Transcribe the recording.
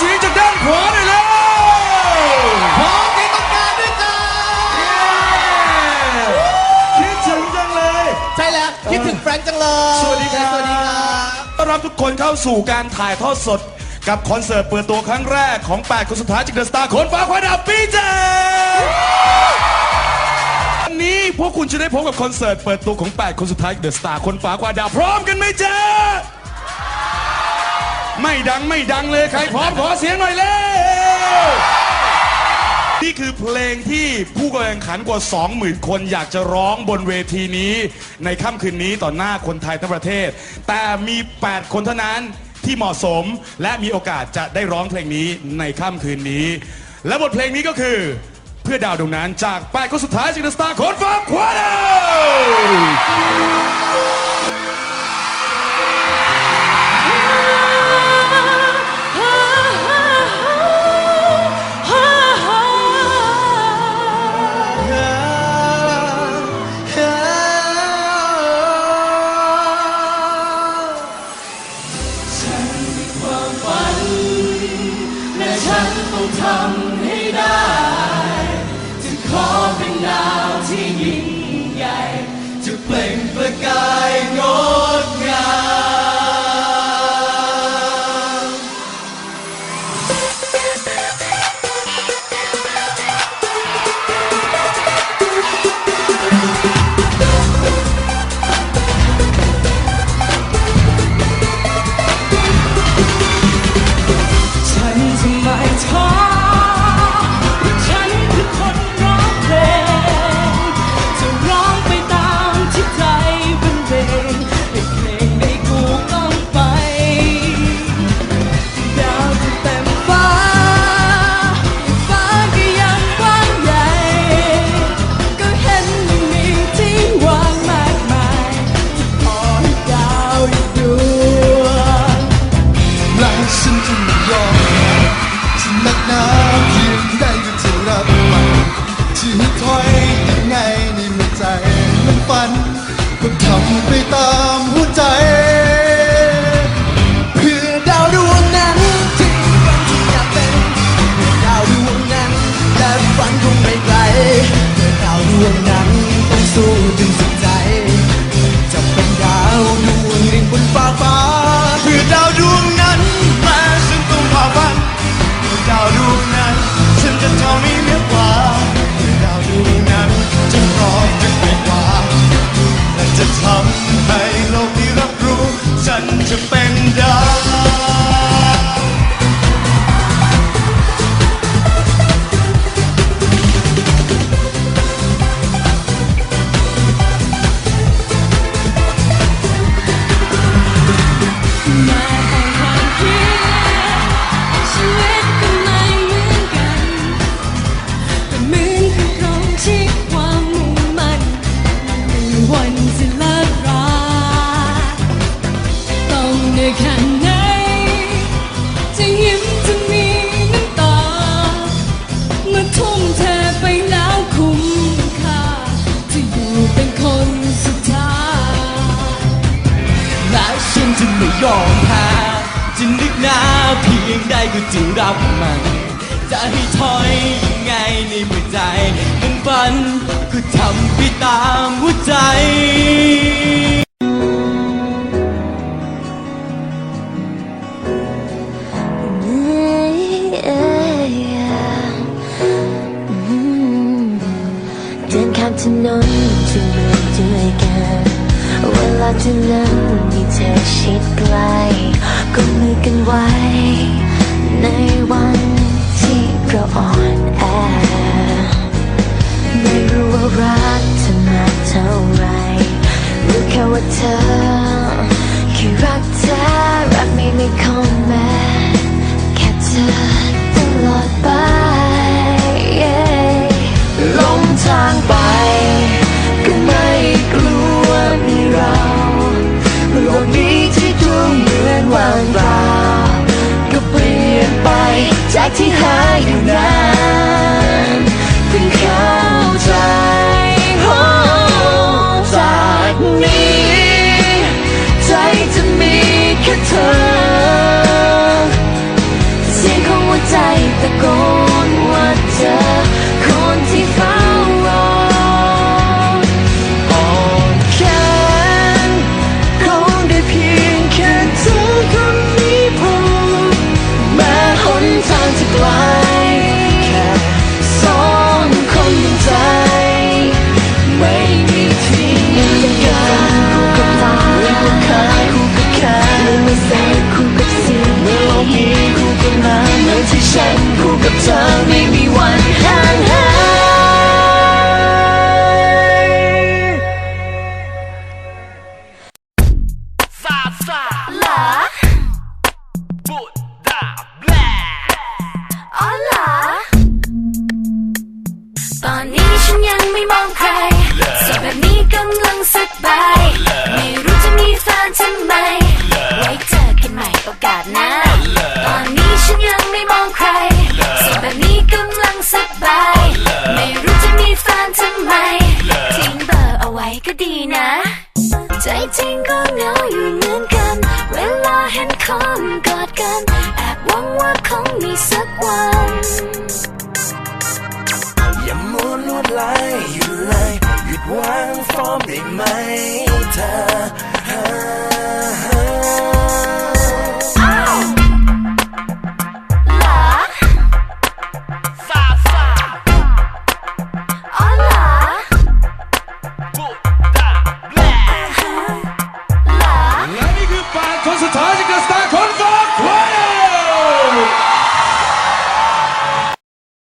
สียงจากด้านขวาหน่อยเลยพร้อมที่ต้องการด้วยจ้าคิดถึงจังเลย ใช่แล้ว คิดถึงแฟรงค์จังเลย สวัสดีครับสวัสดีครับต้อนรับทุกคนเข้าสู่การถ่ายทอดสด กับคอนเสิร์ตเปิดตัวครั้งแรกของ 8 คนสุดท้ายจากเดอะสตาร์คนฟ้าควายดาวปีเจวันนี้พวกคุณจะได้พบกับคอนเสิร์ตเปิดตัวของ 8 คนสุดท้ายเดอะสตาร์คนฟ้าควายดาวพร้อมกันไหมเจ ไม่ดังไม่ดังเลยใครพร้อมขอเสียงหน่อยเร็วนี่คือเพลงที่ผู้แข่งขันกว่า 20,000 คนอยากจะร้องบนเวทีนี้ ในค่ำคืนนี้ต่อหน้าคนไทยทั้งประเทศ แต่มี 8 คนเท่านั้นที่เหมาะสมและมีโอกาสจะได้ร้องเพลงนี้ในค่ำคืนนี้ และบทเพลงนี้ก็คือเพื่อดาวดวงนั้นจาก8คนสุดท้ายจากสตาร์คนฟ้าควาเด นฟ้าฟ้าเพื่อดาวดวงนั้นแม้ฉันต้องผ่าฟันเพื่อดาวดวงนั้น ฉันจะทำให้เหนือกว่าเพื่อดาวดวงนั้นจะพร้อมจะไปกว่าและจะทำ นจะไม่ยอมแพ้จะนึกหน้าเพียงใดก็จะรับมัน จะให้ถอยยังไงในเมื่อใจ มันฝันก็ทำไปตามหัวใจเดินข้ามถนนที่เมืองด้วยกัน เวลาที่นั้นมีเธอชิดใกล้ก็มือกันไว้ ในวันที่เราอ่อนแอ ไม่รู้ว่ารักเธอมากเท่าไรรู้แค่ว่าเธอแค่รักเธอรักไม่มีคอมแม้แค่เธอ ว้ก็ดีนะ ใจจริงก็เหงาอยู่เหมือนกัน เวลาเห็นคนกอดกัน แอบหวังว่าคงมีสักวันอย่ามัวนวดลายอยู่เลย หยุดวางฟอร์มได้ไหม